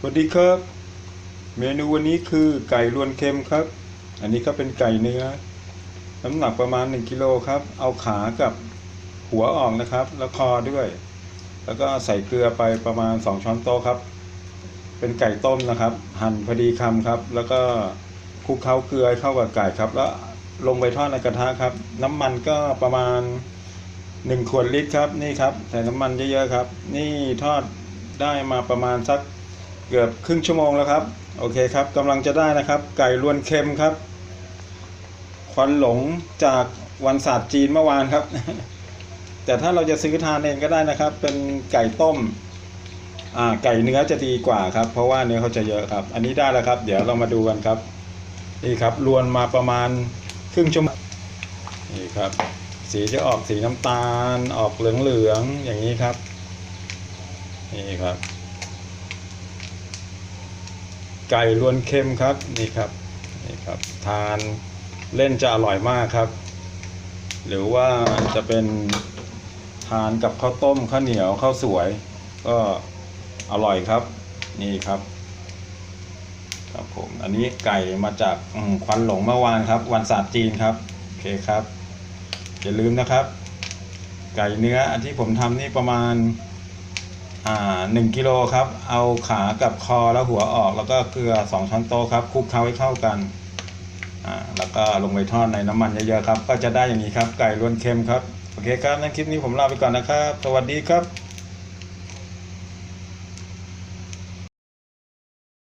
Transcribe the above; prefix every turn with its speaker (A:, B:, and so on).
A: สวัสดีครับ เมนูวันนี้คือไก่รวนเค็มครับ อันนี้ก็เป็นไก่เนื้อ น้ำหนักประมาณ1กิโลครับ เอาขากับหัวออกนะครับ แล้วคอด้วย แล้วก็ใส่เกลือไปประมาณ 2 ช้อนโต๊ะครับ เป็นไก่ต้มนะครับ หั่นพอดีคำครับ แล้วก็คลุกเคล้าเกลือเข้ากับไก่ครับ แล้วลงไปทอดในกระทะครับ น้ำมันก็ประมาณ 1 ขวดลิตรครับ นี่ครับ ใส่น้ำมันเยอะๆครับ นี่ทอดได้มาประมาณสัก เกือบครึ่งชั่วโมงแล้วครับ โอเคครับกำลังจะได้นะครับ ไก่รวนเค็มครับ ควันหลงจากวันศาสตร์จีนเมื่อวานครับ แต่ถ้าเราจะซื้อทานเองก็ได้นะครับ เป็นไก่ต้มอ่าไก่เนื้อจะดีกว่าครับ เพราะว่าเนื้อเขาจะเยอะครับ อันนี้ได้แล้วครับ เดี๋ยวเรามาดูกันครับ นี่ครับรวนมาประมาณครึ่งชั่วโมงนี่ครับ สีจะออกสีน้ำตาล ออกเหลืองๆอย่างนี้ครับ นี่ครับ ไก่รวนเค็มครับนี่ครับนี่ครับทานเล่นจะอร่อยมากครับ หรือว่าจะเป็นทานกับข้าวต้มข้าวเหนียวข้าวสวย ก็อร่อยครับนี่ครับครับผมอันนี้ไก่มาจากควันหลงเมื่อวานครับ วันศาสตร์จีนครับโอเคครับอย่าลืมนะครับ ไก่เนื้ออันที่ผมทำนี่ประมาณ หนึ่งกิโลครับ เอาขากับคอแล้วหัวออก แล้วก็เกลือสองช้อนโต๊ะครับคลุกเคล้าให้เข้ากันอ่าแล้วก็ลงไปทอดในน้ำมันเยอะๆครับ ก็จะได้อย่างนี้ครับ ไก่ล้วนเค็มครับ โอเคครับ นั้นคลิปนี้ผมลาไปก่อนนะครับ สวัสดีครับ